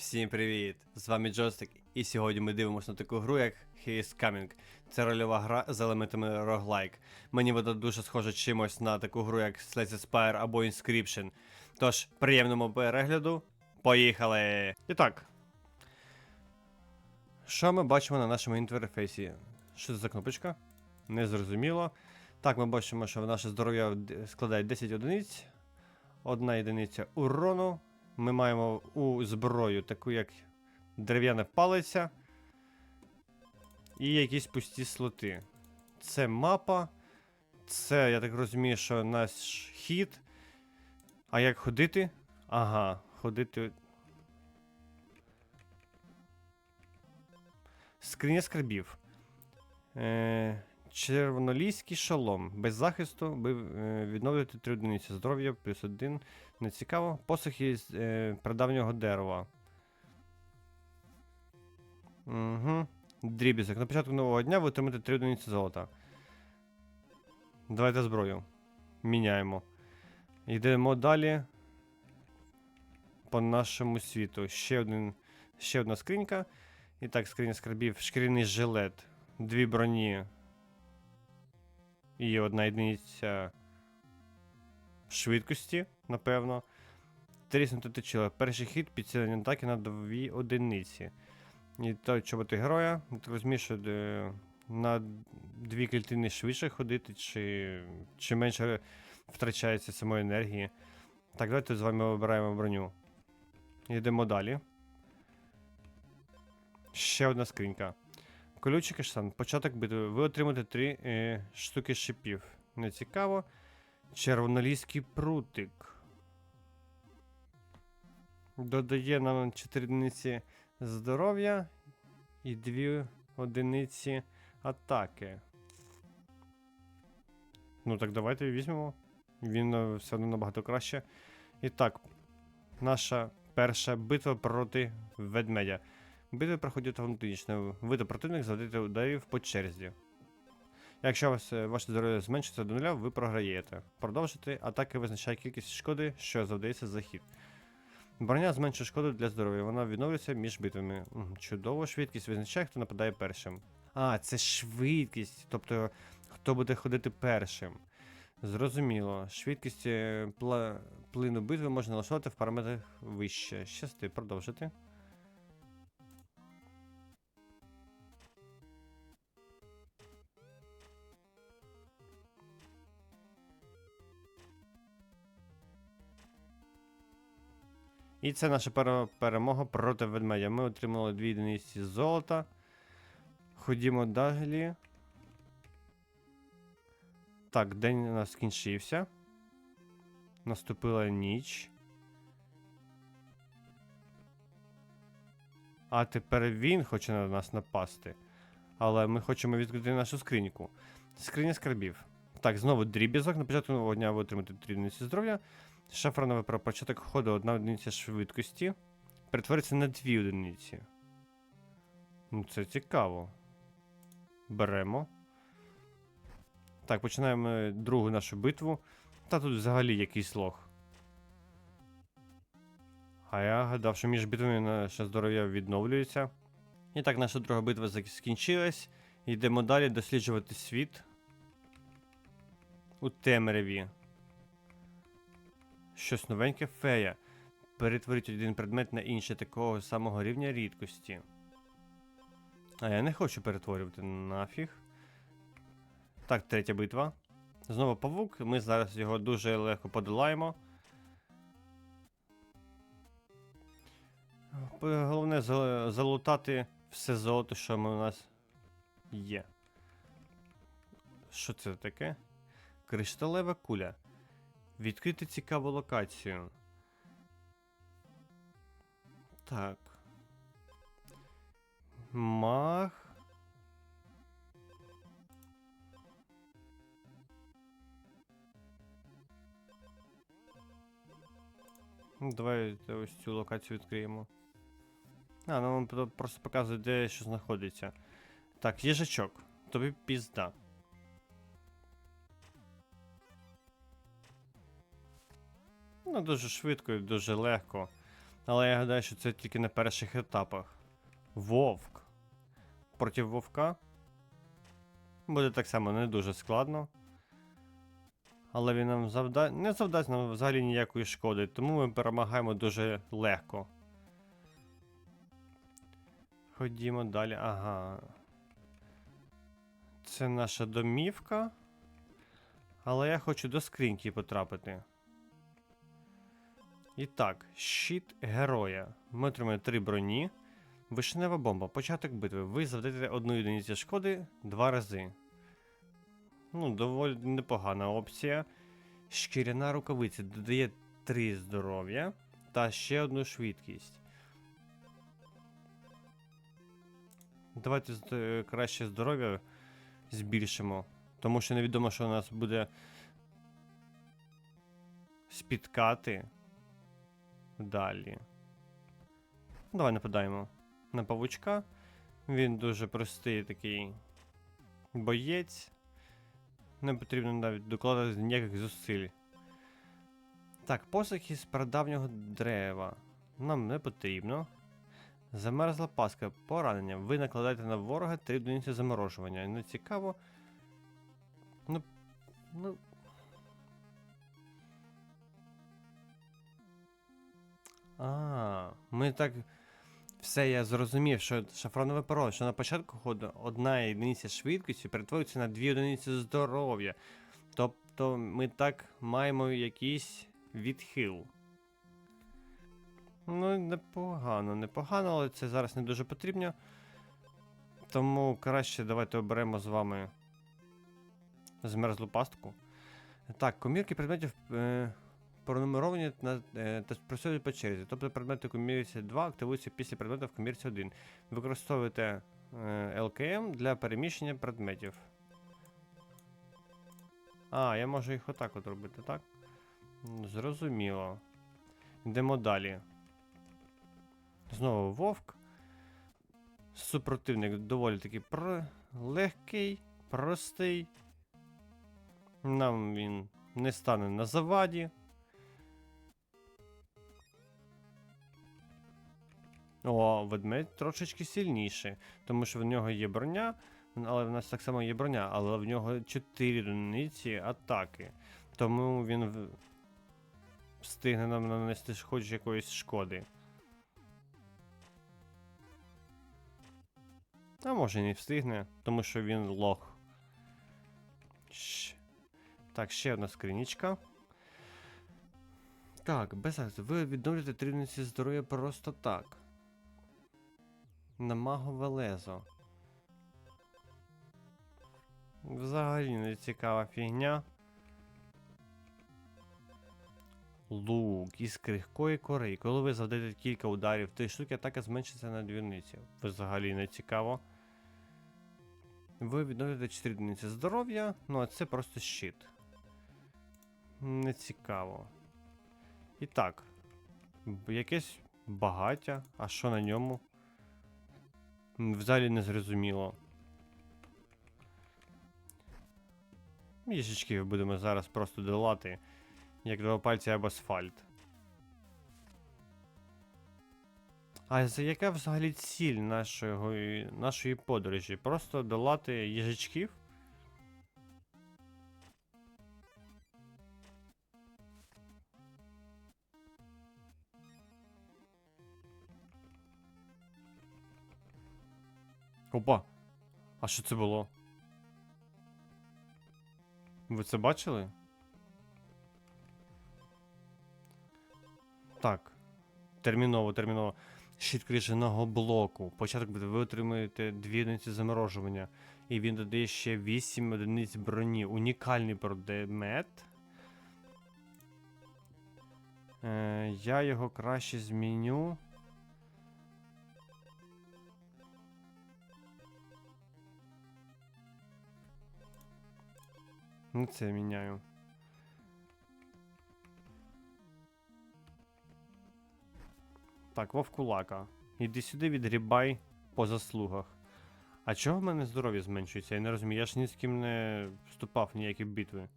Всім привіт! З вами Джостик, і сьогодні ми дивимося на таку гру, як He is Coming. Це рольова гра з елементами роглайк. Мені вона дуже схожа чимось на таку гру, як Slay Spire або Inscription. Тож, приємному перегляду. Поїхали! І так. Що ми бачимо на нашому інтерфейсі? Що це за кнопочка? Незрозуміло. Так, ми бачимо, що наше здоров'я складає 10 одиниць. Одна єдиниця урону. Ми маємо у зброю таку, як дерев'яна палиця. І якісь пусті слоти. Це мапа. Це, я так розумію, що наш хід. А як ходити? Ага, ходити. Скриня скарбів. Е, червонолійський шолом. Без захисту е, відновлюєте 3 одиниці здоров'я плюс 1. Не цікаво. Посохи з е, прадавнього дерева. Угу. Дрібізок. На початку нового дня ви отримаєте 3 одиниці золота. Давайте зброю. Міняємо. Йдемо далі. По нашому світу. Ще, один, ще одна скринька. І так, скриня скарбів. Шкіряний жилет. Дві броні. І одна одиниця швидкості, напевно. Тріснути точила. Перший хід підсилення атаки на дві одиниці. І то чоботи героя. Я Так розумію, що е, на дві клітини швидше ходити, чи, чи менше втрачається самої енергії. Так, давайте з вами обираємо броню. Йдемо далі. Ще одна скринька. Колючий каштан. Початок битви. Ви отримаєте три е, штуки шипів. Не цікаво. Червонолійський прутик. Додає нам 4 одиниці здоров'я і 2 одиниці атаки. Ну так давайте візьмемо. Він е, все одно набагато краще. І так, наша перша битва проти ведмедя. Битви проходять автоматично. Ви та противник завдаєте ударів по черзі. Якщо е, ваше здоров'я зменшиться до нуля, ви програєте. Продовжити атаки визначає кількість шкоди, що завдається за хід. Броня зменшує шкоду для здоров'я, вона відновлюється між битвами. Чудово, швидкість визначає, хто нападає першим. А, це швидкість, тобто хто буде ходити першим. Зрозуміло. Швидкість е, плину битви можна налаштувати в параметрах вище. Щасти, продовжити. І це наша пере- перемога проти ведмедя. Ми отримали дві одиниці золота. Ходімо далі. Так, день у нас скінчився. Наступила ніч. А тепер він хоче на нас напасти. Але ми хочемо відкрити нашу скриньку. Скриня скарбів. Так, знову дріб'язок. На початку нового дня ви отримаєте 3 одиниці здоров'я. Шафранове про початок ходу одна одиниця швидкості. Перетвориться на дві одиниці. Ну, це цікаво. Беремо. Так, починаємо другу нашу битву. Та тут взагалі якийсь лох. А я гадав, що між битвами наше здоров'я відновлюється. І так, наша друга битва скінчилась. Йдемо далі досліджувати світ. У темряві. Щось новеньке фея. Перетворить один предмет на інший такого самого рівня рідкості. А я не хочу перетворювати нафіг. Так, третя битва. Знову павук. Ми зараз його дуже легко подолаємо. Головне залутати все золото, що ми у нас є. Що це таке? Кришталева куля. Відкрити цікаву локацію. Так. Мах. Давайте ось цю локацію відкриємо. А, ну вам просто показує, де що знаходиться. Так, їжачок. Тобі пізда. Ну, дуже швидко і дуже легко. Але я гадаю, що це тільки на перших етапах. Вовк. Проти вовка. Буде так само не дуже складно. Але він нам завда... не завдасть нам взагалі ніякої шкоди, тому ми перемагаємо дуже легко. Ходімо далі. Ага. Це наша домівка. Але я хочу до скриньки потрапити. І так, щит героя. Ми отримаємо три броні. Вишнева бомба. Початок битви. Ви завдаєте одну одиницю шкоди два рази. Ну, доволі непогана опція. Шкіряна рукавиця додає 3 здоров'я та ще одну швидкість. Давайте е, краще здоров'я збільшимо. Тому що невідомо, що у нас буде спіткати далі. Давай нападаємо на павучка. Він дуже простий такий боєць. Не потрібно навіть докладати ніяких зусиль. Так, посох із прадавнього дерева. Нам не потрібно. Замерзла паска. Поранення. Ви накладаєте на ворога 3 одиниці заморожування. Не цікаво. Ну. Ну. Ми так. Все, я зрозумів, що шафронове перо, що на початку ходу одна одиниця швидкості перетворюється на дві одиниці здоров'я. Тобто ми так маємо якийсь відхил. Ну, непогано, непогано, але це зараз не дуже потрібно. Тому краще давайте оберемо з вами змерзлу пастку. Так, комірки предметів е, пронумеровані на, е, та працюють по черзі. Тобто предмети комірці 2 активуються після предмета в комірці 1. Використовуйте е, LKM для переміщення предметів. А, я можу їх отак от робити, так? Зрозуміло. Йдемо далі. Знову вовк. Супротивник доволі таки про... легкий, простий. Нам він не стане на заваді. О, ведмедь трошечки сильніший, тому що в нього є броня, але в нас так само є броня, але в нього 4 одиниці атаки. Тому він встигне нам нанести хоч якоїсь шкоди. А може не встигне, тому що він лох. Так, ще одна скринічка. Так, без акції. Ви відновлюєте три одиниці здоров'я просто так. На магове лезо. Взагалі не цікава фігня. Лук із крихкої кори. Коли ви завдаєте кілька ударів, три штуки атака зменшиться на дві одиниці. Взагалі не цікаво. Ви відновлюєте 4 одиниці здоров'я, ну а це просто щит. Не цікаво. І так. Якесь багаття, а що на ньому? Взагалі не зрозуміло. Їжачків будемо зараз просто долати, як два пальці або асфальт. А за яка взагалі ціль нашої, нашої подорожі? Просто долати їжачків? Опа! А що це було? Ви це бачили? Так. Терміново, терміново. Щит крижаного блоку. Початок ви отримуєте 2 одиниці заморожування. І він додає ще 8 одиниць броні. Унікальний предмет. Е, я його краще зміню. Ну це я міняю. Так, вовкулака. Іди сюди, відгрібай по заслугах. А чого в мене здоров'я зменшується? Я не розумію, я ж ні з ким не вступав в ніякі битви.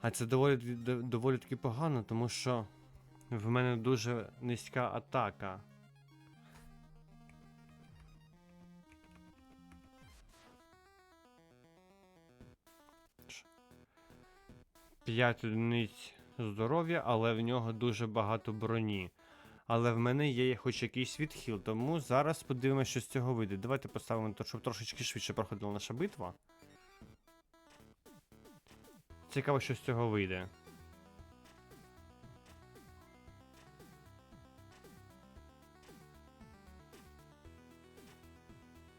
А це доволі доволі таки погано, тому що в мене дуже низька атака. П'ять одиниць здоров'я, але в нього дуже багато броні. Але в мене є хоч якийсь відхил, тому зараз подивимося, що з цього вийде. Давайте поставимо, то, щоб трошечки швидше проходила наша битва. Цікаво, що з цього вийде.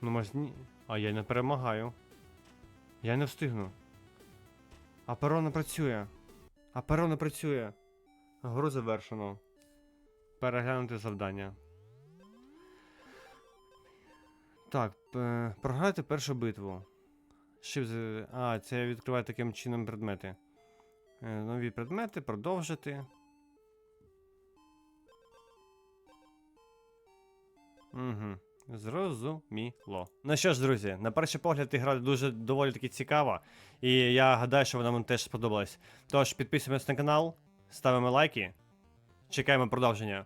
Ну, може. А я не перемагаю. Я не встигну. А не працює. А перо не працює. Гру завершено. Переглянути завдання. Так, е, програти першу битву. Shift А, це відкриває таким чином предмети. Е, Нові предмети, продовжити. Угу. Зрозуміло. Ну що ж, друзі, на перший погляд ігра дуже доволі таки цікава. І я гадаю, що вона вам теж сподобалась. Тож підписуємось на канал, ставимо лайки. Чекаємо продовження.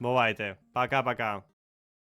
Бувайте. Пока-пока.